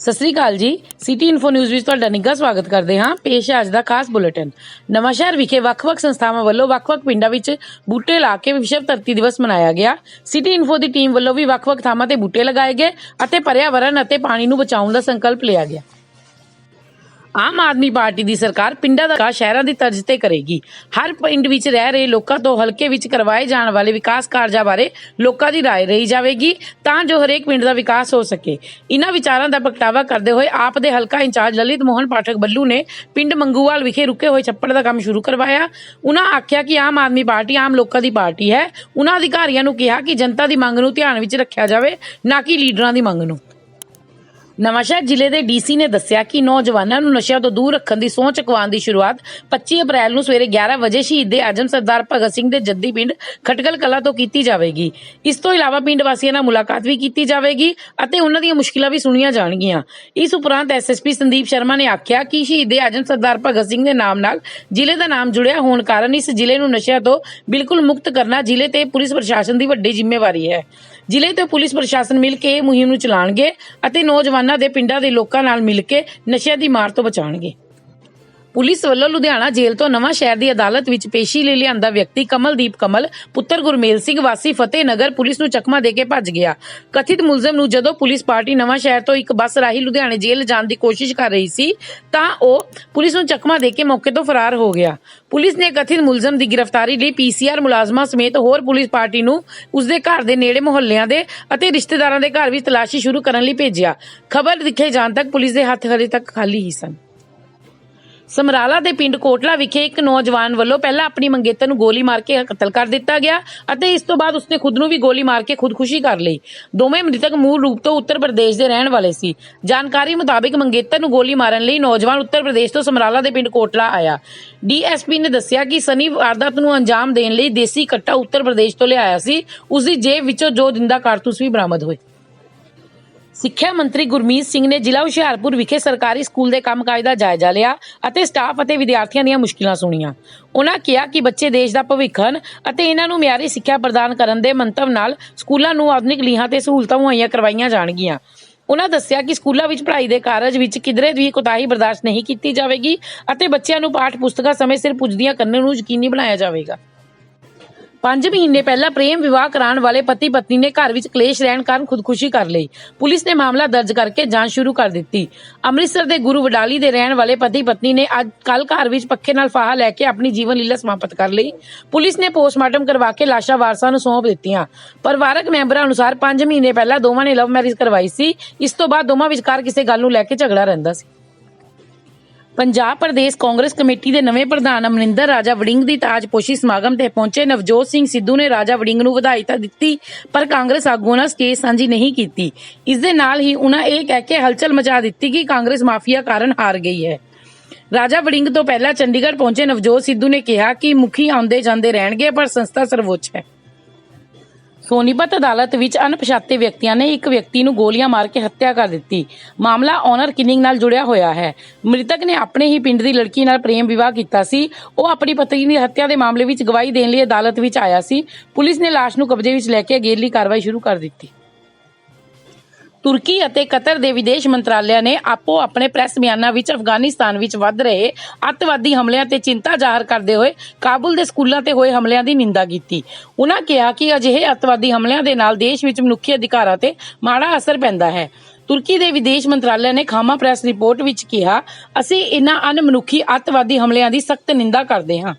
ਸਤਿ ਸ੍ਰੀ ਅਕਾਲ ਜੀ। City info news ਵਿੱਚ ਤੁਹਾਡਾ ਨਿੱਘਾ ਸਵਾਗਤ ਕਰਦੇ ਹਾਂ। ਪੇਸ਼ ਹੈ ਅੱਜ ਦਾ ਖਾਸ ਬੁਲੇਟਿਨ। ਨਵਾਂਸ਼ਹਿਰ ਵਿਖੇ ਵੱਖ-ਵੱਖ ਸੰਸਥਾਵਾਂ ਵੱਲੋਂ ਵੱਖ-ਵੱਖ ਪਿੰਡਾਂ ਵਿੱਚ ਬੂਟੇ ਲਾ ਕੇ ਵਿਸ਼ਵ ਧਰਤੀ ਦਿਵਸ ਮਨਾਇਆ ਗਿਆ। ਸਿਟੀ ਇਨਫੋ ਦੀ ਟੀਮ ਵੱਲੋਂ ਵੀ ਵੱਖ-ਵੱਖ ਥਾਵਾਂ ਤੇ ਬੂਟੇ ਲਗਾਏ ਗਏ ਅਤੇ ਪਰਿਆਵਰਣ ਅਤੇ ਪਾਣੀ ਨੂੰ ਬਚਾਉਣ ਦਾ ਸੰਕਲਪ ਲਿਆ ਗਿਆ। ਆਮ ਆਦਮੀ ਪਾਰਟੀ ਦੀ ਸਰਕਾਰ ਪਿੰਡਾਂ ਦਾ ਵਿਕਾਸ ਸ਼ਹਿਰਾਂ ਦੀ ਤਰਜ਼ ਤੇ ਕਰੇਗੀ ਹਰ ਪਿੰਡ ਵਿੱਚ ਰਹਿ ਰਹੇ ਲੋਕਾਂ ਤੋਂ ਹਲਕੇ ਵਿੱਚ ਕਰਵਾਏ ਜਾਣ ਵਾਲੇ ਵਿਕਾਸ ਕਾਰਜਾਂ ਬਾਰੇ ਲੋਕਾਂ ਦੀ رائے ਰਹੀ ਜਾਵੇਗੀ ਤਾਂ ਜੋ ਹਰੇਕ ਪਿੰਡ ਦਾ ਵਿਕਾਸ ਹੋ ਸਕੇ ਇਨ੍ਹਾਂ ਵਿਚਾਰਾਂ ਦਾ ਪ੍ਰਗਟਾਵਾ ਕਰਦੇ ਹੋਏ ਆਪ ਦੇ ਹਲਕਾ ਇੰਚਾਰਜ ਲਲਿਤ ਮੋਹਨ ਪਾਠਕ ਬੱਲੂ ਨੇ ਪਿੰਡ ਮੰਗੂਵਾਲ ਵਿਖੇ ਰੁਕੇ ਹੋਏ ਛੱਪੜ ਦਾ ਕੰਮ ਸ਼ੁਰੂ ਕਰਵਾਇਆ ਉਹਨਾਂ ਆਖਿਆ ਕਿ ਆਮ ਆਦਮੀ ਪਾਰਟੀ ਆਮ ਲੋਕਾਂ ਦੀ ਪਾਰਟੀ ਹੈ ਉਹਨਾਂ ਅਧਿਕਾਰੀਆਂ ਨੂੰ ਕਿਹਾ ਕਿ ਜਨਤਾ ਦੀ ਮੰਗ ਨੂੰ ਧਿਆਨ ਵਿੱਚ ਰੱਖਿਆ ਜਾਵੇ ਨਾ ਕਿ ਲੀਡਰਾਂ ਦੀ ਮੰਗ ਨੂੰ ਨਵਾਂਸ਼ਹਿਰ ਜ਼ਿਲ੍ਹੇ ਦੇ ਡੀਸੀ ਨੇ ਦੱਸਿਆ ਕਿ ਨੌਜਵਾਨਾਂ ਨੂੰ ਨਸ਼ਿਆਂ ਤੋਂ ਦੂਰ ਰੱਖਣ ਦੀ ਸਹੁੰ ਚੁਕਵਾਉਣ ਦੀ ਸ਼ੁਰੂਆਤ 25 ਅਪ੍ਰੈਲ ਨੂੰ ਸਵੇਰੇ 11 ਵਜੇ ਸ਼ਹੀਦ ਆਜਮ ਸਰਦਾਰ ਭਗਤ ਸਿੰਘ ਦੇ ਜੱਦੀ ਪਿੰਡ ਖਟਕਲ ਕਲਾ ਤੋਂ ਕੀਤੀ ਜਾਵੇਗੀ। ਇਸ ਤੋਂ ਇਲਾਵਾ ਪਿੰਡ ਵਾਸੀਆਂ ਨਾਲ ਮੁਲਾਕਾਤ ਵੀ ਕੀਤੀ ਜਾਵੇਗੀ ਅਤੇ ਉਹਨਾਂ ਦੀਆਂ ਮੁਸ਼ਕਿਲਾਂ ਵੀ ਸੁਣੀਆਂ ਜਾਣਗੀਆਂ। ਇਸ ਉਪਰੰਤ ਐਸਐਸਪੀ ਸੰਦੀਪ ਸ਼ਰਮਾ ਨੇ ਆਖਿਆ ਕਿ ਸ਼ਹੀਦ ਆਜਮ ਸਰਦਾਰ ਭਗਤ ਸਿੰਘ ਦੇ ਨਾਮ ਨਾਲ ਜ਼ਿਲ੍ਹੇ ਦਾ ਨਾਮ ਜੁੜਿਆ ਹੋਣ ਕਾਰਨ ਇਸ ਜ਼ਿਲ੍ਹੇ ਨੂੰ ਨਸ਼ਿਆਂ ਤੋਂ ਬਿਲਕੁਲ ਮੁਕਤ ਕਰਨਾ ਜ਼ਿਲ੍ਹੇ ਤੇ ਪੁਲਿਸ ਪ੍ਰਸ਼ਾਸਨ ਦੀ ਵੱਡੀ ਜ਼ਿੰਮੇਵਾਰੀ ਹੈ। ਜ਼ਿਲ੍ਹੇ ਤੇ ਪੁਲਿਸ ਪ੍ਰਸ਼ਾਸਨ ਮਿਲ ਕੇ ਇਹ ਮੁਹਿੰਮ ਨੂੰ ਚਲਾਉਣਗੇ ਅਤੇ ਨੌਜਵਾਨਾਂ ਦੇ ਪਿੰਡਾਂ ਦੇ ਲੋਕਾਂ ਨਾਲ ਮਿਲ ਕੇ ਨਸ਼ਿਆਂ ਦੀ ਮਾਰ ਤੋਂ ਬਚਾਉਣਗੇ। ਪੁਲਿਸ ਵੱਲੋਂ ਲੁਧਿਆਣਾ ਜੇਲ੍ਹ ਤੋਂ ਨਵਾਂ ਸ਼ਹਿਰ ਦੀ ਅਦਾਲਤ ਵਿੱਚ ਪੇਸ਼ੀ ਲਈ ਲਿਆਂਦਾ ਵਿਅਕਤੀ ਕਮਲਦੀਪ ਕਮਲ, ਪੁੱਤਰ ਗੁਰਮੇਲ ਸਿੰਘ, ਵਾਸੀ ਫਤਿਹਨਗਰ ਪੁਲਿਸ ਨੂੰ ਚਕਮਾ ਦੇ ਕੇ ਭੱਜ ਗਿਆ। ਕਥਿਤ ਮੁਲਜ਼ਮ ਨੂੰ ਜਦੋਂ ਪੁਲਿਸ ਪਾਰਟੀ ਨਵਾਂ ਸ਼ਹਿਰ ਤੋਂ ਇੱਕ ਬੱਸ ਰਾਹੀਂ ਲੁਧਿਆਣੇ ਜੇਲ੍ਹ ਜਾਣ ਦੀ ਕੋਸ਼ਿਸ਼ ਕਰ ਰਹੀ ਸੀ, ਤਾਂ ਉਹ ਪੁਲਿਸ ਨੂੰ ਚਕਮਾ ਦੇ ਕੇ ਮੌਕੇ ਤੋਂ ਫਰਾਰ ਹੋ ਗਿਆ। ਪੁਲਿਸ ਨੇ ਕਥਿਤ ਮੁਲਜ਼ਮ ਦੀ ਗ੍ਰਿਫਤਾਰੀ ਲਈ ਪੀਸੀਆਰ ਮੁਲਾਜ਼ਮਾਂ ਸਮੇਤ ਹੋਰ ਪੁਲਿਸ ਪਾਰਟੀ ਨੂੰ ਉਸਦੇ ਘਰ ਦੇ ਨੇੜੇ ਮੁਹੱਲਿਆਂ ਦੇ ਅਤੇ ਰਿਸ਼ਤੇਦਾਰਾਂ ਦੇ ਘਰ ਵੀ ਤਲਾਸ਼ੀ ਸ਼ੁਰੂ ਕਰਨ ਲਈ ਭੇਜਿਆ। ਖਬਰ ਦਿਖੇ ਜਾਣ ਤੱਕ ਪੁਲਿਸ ਦੇ ਹੱਥ ਹਰੇ ਤੱਕ ਖਾਲੀ ਹੀ ਸਨ। ਸਮਰਾਲਾ ਦੇ ਪਿੰਡ ਕੋਟਲਾ ਵਿਖੇ ਇੱਕ ਨੌਜਵਾਨ ਵੱਲੋਂ ਪਹਿਲਾਂ ਆਪਣੀ ਮੰਗੇਤਰ ਨੂੰ ਗੋਲੀ ਮਾਰ ਕੇ ਕਤਲ ਕਰ ਦਿੱਤਾ ਗਿਆ ਅਤੇ ਇਸ ਤੋਂ ਬਾਅਦ ਉਸਨੇ ਖੁਦ ਨੂੰ ਵੀ ਗੋਲੀ ਮਾਰ ਕੇ ਖੁਦਕੁਸ਼ੀ ਕਰ ਲਈ। ਦੋਵੇਂ ਮ੍ਰਿਤਕ ਮੂਲ ਰੂਪ ਤੋਂ ਉੱਤਰ ਪ੍ਰਦੇਸ਼ ਦੇ ਰਹਿਣ ਵਾਲੇ ਸੀ। ਜਾਣਕਾਰੀ ਮੁਤਾਬਿਕ ਮੰਗੇਤਰ ਨੂੰ ਗੋਲੀ ਮਾਰਨ ਲਈ ਨੌਜਵਾਨ ਉੱਤਰ ਪ੍ਰਦੇਸ਼ ਤੋਂ ਸਮਰਾਲਾ ਦੇ ਪਿੰਡ ਕੋਟਲਾ ਆਇਆ। ਡੀਐਸਪੀ ਨੇ ਦੱਸਿਆ ਕਿ ਸਨੀ ਵਾਰਦਾਤ ਨੂੰ ਅੰਜਾਮ ਦੇਣ ਲਈ ਦੇਸੀ ਕੱਟਾ ਉੱਤਰ ਪ੍ਰਦੇਸ਼ ਤੋਂ ਲਿਆਇਆ ਸੀ। ਉਸ ਦੀ ਜੇਬ ਵਿੱਚੋਂ ਜੋ ਜਿੰਦਾ ਕਾਰਤੂਸ ਵੀ ਬਰਾਮਦ ਹੋਏ। ਸਿੱਖਿਆ ਮੰਤਰੀ ਗੁਰਮੀਤ ਸਿੰਘ ਨੇ ਜ਼ਿਲ੍ਹਾ ਹੁਸ਼ਿਆਰਪੁਰ ਵਿਖੇ ਸਰਕਾਰੀ ਸਕੂਲ ਦੇ ਕੰਮਕਾਜ ਦਾ ਜਾਇਜ਼ਾ ਲਿਆ ਅਤੇ ਸਟਾਫ ਅਤੇ ਵਿਦਿਆਰਥੀਆਂ ਦੀਆਂ ਮੁਸ਼ਕਿਲਾਂ ਸੁਣੀਆਂ। ਉਹਨਾਂ ਕਿਹਾ ਕਿ ਬੱਚੇ ਦੇਸ਼ ਦਾ ਭਵਿੱਖ ਹਨ ਅਤੇ ਇਹਨਾਂ ਨੂੰ ਮਿਆਰੀ ਸਿੱਖਿਆ ਪ੍ਰਦਾਨ ਕਰਨ ਦੇ ਮੰਤਵ ਨਾਲ ਸਕੂਲਾਂ ਨੂੰ ਆਧੁਨਿਕ ਲੀਹਾਂ ਤੇ ਸਹੂਲਤਾਂ ਮੁਹੱਈਆ ਕਰਵਾਈਆਂ ਜਾਣਗੀਆਂ। ਉਹਨਾਂ ਦੱਸਿਆ ਕਿ ਸਕੂਲਾਂ ਵਿੱਚ ਪੜ੍ਹਾਈ ਦੇ ਕਾਰਜ ਵਿੱਚ ਕਿਧਰੇ ਵੀ ਕੋਤਾਹੀ ਬਰਦਾਸ਼ਤ ਨਹੀਂ ਕੀਤੀ ਜਾਵੇਗੀ ਅਤੇ ਬੱਚਿਆਂ ਨੂੰ ਪਾਠ ਪੁਸਤਕਾਂ ਸਮੇਂ ਸਿਰ ਪੁੱਜਦੀਆਂ ਕਰਨ ਨੂੰ ਯਕੀਨੀ ਬਣਾਇਆ ਜਾਵੇਗਾ। ਪੰਜ ਮਹੀਨੇ ਪਹਿਲਾਂ ਪ੍ਰੇਮ ਵਿਵਾਹ ਕਰਾਉਣ ਵਾਲੇ ਪਤੀ ਪਤਨੀ ਨੇ ਘਰ ਵਿੱਚ ਕਲੇਸ਼ ਰਹਿਣ ਕਾਰਨ ਖੁਦਕੁਸ਼ੀ ਕਰ ਲਈ। ਪੁਲਿਸ ਨੇ ਮਾਮਲਾ ਦਰਜ ਕਰਕੇ ਜਾਂਚ ਸ਼ੁਰੂ ਕਰ ਦਿੱਤੀ। ਅੰਮ੍ਰਿਤਸਰ ਦੇ ਗੁਰੂ ਵਡਾਲੀ ਦੇ ਰਹਿਣ ਵਾਲੇ ਪਤੀ ਪਤਨੀ ਨੇ ਅੱਜ ਕੱਲ ਘਰ ਵਿੱਚ ਪੱਖੇ ਨਾਲ ਫਾਹਾ ਲੈ ਕੇ ਆਪਣੀ ਜੀਵਨ ਲੀਲਾ ਸਮਾਪਤ ਕਰ ਲਈ। ਪੁਲਿਸ ਨੇ ਪੋਸਟਮਾਰਟਮ ਕਰਵਾ ਕੇ ਲਾਸ਼ਾਂ ਵਾਰਸਾਂ ਨੂੰ ਸੌਂਪ ਦਿੱਤੀਆਂ। ਪਰਿਵਾਰਕ ਮੈਂਬਰਾਂ ਅਨੁਸਾਰ 5 ਮਹੀਨੇ ਪਹਿਲਾਂ ਦੋਵਾਂ ਨੇ ਲਵ ਮੈਰਿਜ ਕਰਵਾਈ ਸੀ। ਇਸ ਤੋਂ ਬਾਅਦ ਦੋਵਾਂ ਵਿਚਕਾਰ ਕਿਸੇ ਗੱਲ ਨੂੰ ਲੈ ਕੇ ਝਗੜਾ ਰਹਿੰਦਾ ਸੀ। ਪੰਜਾਬ ਪ੍ਰਦੇਸ਼ ਕਾਂਗਰਸ ਕਮੇਟੀ ਦੇ ਨਵੇਂ ਪ੍ਰਧਾਨ ਅਮਰਿੰਦਰ ਰਾਜਾ ਵੜਿੰਗ ਦੀ ਤਾਜਪੋਸ਼ੀ ਸਮਾਗਮ ਤੇ ਪਹੁੰਚੇ ਨਵਜੋਤ ਸਿੰਘ ਸਿੱਧੂ ਨੇ ਰਾਜਾ ਵੜਿੰਗ ਨੂੰ ਵਧਾਈ ਤਾਂ ਦਿੱਤੀ, ਪਰ ਕਾਂਗਰਸ ਆਗੂਆਂ ਨਾਲ ਸਟੇਜ ਸਾਂਝੀ ਨਹੀਂ ਕੀਤੀ। ਇਸ ਦੇ ਨਾਲ ਹੀ ਉਹਨਾਂ ਇਹ ਕਹਿ ਕੇ ਹਲਚਲ ਮਚਾ ਦਿੱਤੀ ਕਿ ਕਾਂਗਰਸ ਮਾਫੀਆ ਕਾਰਨ ਹਾਰ ਗਈ ਹੈ। ਰਾਜਾ ਵੜਿੰਗ ਤੋਂ ਪਹਿਲਾਂ ਚੰਡੀਗੜ੍ਹ ਪਹੁੰਚੇ ਨਵਜੋਤ ਸਿੱਧੂ ਨੇ ਕਿਹਾ ਕਿ ਮੁਖੀ ਆਉਂਦੇ ਜਾਂਦੇ ਰਹਿਣਗੇ, ਪਰ ਸੰਸਥਾ ਸਰਵਉੱਚ ਹੈ। ਸੋਨੀਪਤ ਅਦਾਲਤ ਵਿੱਚ ਅਣਪਛਾਤੇ ਵਿਅਕਤੀਆਂ ਨੇ ਇੱਕ ਵਿਅਕਤੀ ਨੂੰ ਗੋਲੀਆਂ ਮਾਰ ਕੇ ਹੱਤਿਆ ਕਰ ਦਿੱਤੀ। ਮਾਮਲਾ ਓਨਰ ਕਿਨਿੰਗ ਨਾਲ ਜੁੜਿਆ ਹੋਇਆ ਹੈ। ਮ੍ਰਿਤਕ ਨੇ ਆਪਣੇ ਹੀ ਪਿੰਡ ਦੀ ਲੜਕੀ ਨਾਲ ਪ੍ਰੇਮ ਵਿਵਾਹ ਕੀਤਾ ਸੀ। ਉਹ ਆਪਣੀ ਪਤਨੀ ਦੀ ਹੱਤਿਆ ਦੇ ਮਾਮਲੇ ਵਿੱਚ ਗਵਾਹੀ ਦੇਣ ਲਈ ਅਦਾਲਤ ਵਿੱਚ ਆਇਆ ਸੀ। ਪੁਲਿਸ ਨੇ ਲਾਸ਼ ਨੂੰ ਕਬਜ਼ੇ ਵਿੱਚ ਲੈ ਕੇ ਅਗੇਰਲੀ ਕਾਰਵਾਈ ਸ਼ੁਰੂ ਕਰ ਦਿੱਤੀ। ਤੁਰਕੀ ਅਤੇ ਕਤਰ ਦੇ ਵਿਦੇਸ਼ ਮੰਤਰਾਲਿਆਂ ਨੇ ਆਪੋ ਆਪਣੇ ਪ੍ਰੈਸ ਬਿਆਨਾਂ ਵਿੱਚ ਅਫਗਾਨਿਸਤਾਨ ਵਿੱਚ ਵੱਧ ਰਹੇ ਅੱਤਵਾਦੀ ਹਮਲਿਆਂ ਤੇ ਚਿੰਤਾ ਜ਼ਾਹਰ ਕਰਦੇ ਹੋਏ ਕਾਬੁਲ ਦੇ ਸਕੂਲਾਂ ਤੇ ਹੋਏ ਹਮਲਿਆਂ ਦੀ ਨਿੰਦਾ ਕੀਤੀ। ਉਹਨਾਂ ਕਿਹਾ ਕਿ ਅਜਿਹੇ ਅੱਤਵਾਦੀ ਹਮਲਿਆਂ ਦੇ ਨਾਲ ਦੇਸ਼ ਵਿੱਚ ਮਨੁੱਖੀ ਅਧਿਕਾਰਾਂ ਤੇ ਮਾੜਾ ਅਸਰ ਪੈਂਦਾ ਹੈ। ਤੁਰਕੀ ਦੇ ਵਿਦੇਸ਼ ਮੰਤਰਾਲੇ ਨੇ ਖਾਮਾ ਪ੍ਰੈਸ ਰਿਪੋਰਟ ਵਿੱਚ ਕਿਹਾ, ਅਸੀਂ ਇਹਨਾਂ ਅਣਮਨੁੱਖੀ ਅੱਤਵਾਦੀ ਹਮਲਿਆਂ ਦੀ ਸਖਤ ਨਿੰਦਾ ਕਰਦੇ ਹਾਂ।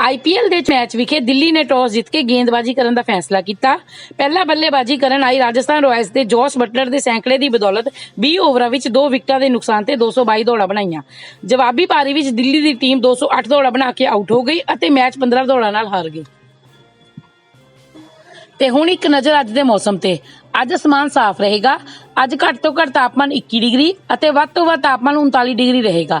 ਆਈਪੀਐਲ ਦੇ ਮੈਚ ਵਿਖੇ ਦਿੱਲੀ ਨੇ ਟਾਸ ਜਿੱਤ ਕੇ ਗੇਂਦਬਾਜ਼ੀ ਕਰਨ ਦਾ ਫੈਸਲਾ ਕੀਤਾ। ਪਹਿਲਾ ਬੱਲੇਬਾਜ਼ੀ ਕਰਨ ਆਈ ਰਾਜਸਥਾਨ ਰਾਇਲਸ ਦੇ ਜੋਸ ਬਟਲਰ ਦੇ ਸੈਂਕੜੇ ਦੀ ਬਦੌਲਤ 20 ਓਵਰਾਂ ਵਿੱਚ 2 ਵਿਕਟਾਂ ਦੇ ਨੁਕਸਾਨ ਤੇ 222 ਦੌੜਾਂ ਬਣਾਈਆਂ। ਜਵਾਬੀ ਪਾਰੀ ਵਿੱਚ ਦਿੱਲੀ ਦੀ ਟੀਮ 208 ਦੌੜਾਂ ਬਣਾ ਕੇ ਆਊਟ ਹੋ ਗਈ ਅਤੇ ਮੈਚ 15 ਦੌੜਾਂ ਨਾਲ ਹਾਰ ਗਈ। ਤੇ ਹੁਣ ਇੱਕ ਨਜ਼ਰ ਅੱਜ ਦੇ ਮੌਸਮ ਤੇ। ਅੱਜ ਅਸਮਾਨ ਸਾਫ਼ ਰਹੇਗਾ। ਅੱਜ ਘੱਟ ਤੋਂ ਘੱਟ ਤਾਪਮਾਨ 21 ਡਿਗਰੀ ਅਤੇ ਵੱਧ ਤੋਂ ਵੱਧ ਤਾਪਮਾਨ 39 ਡਿਗਰੀ ਰਹੇਗਾ।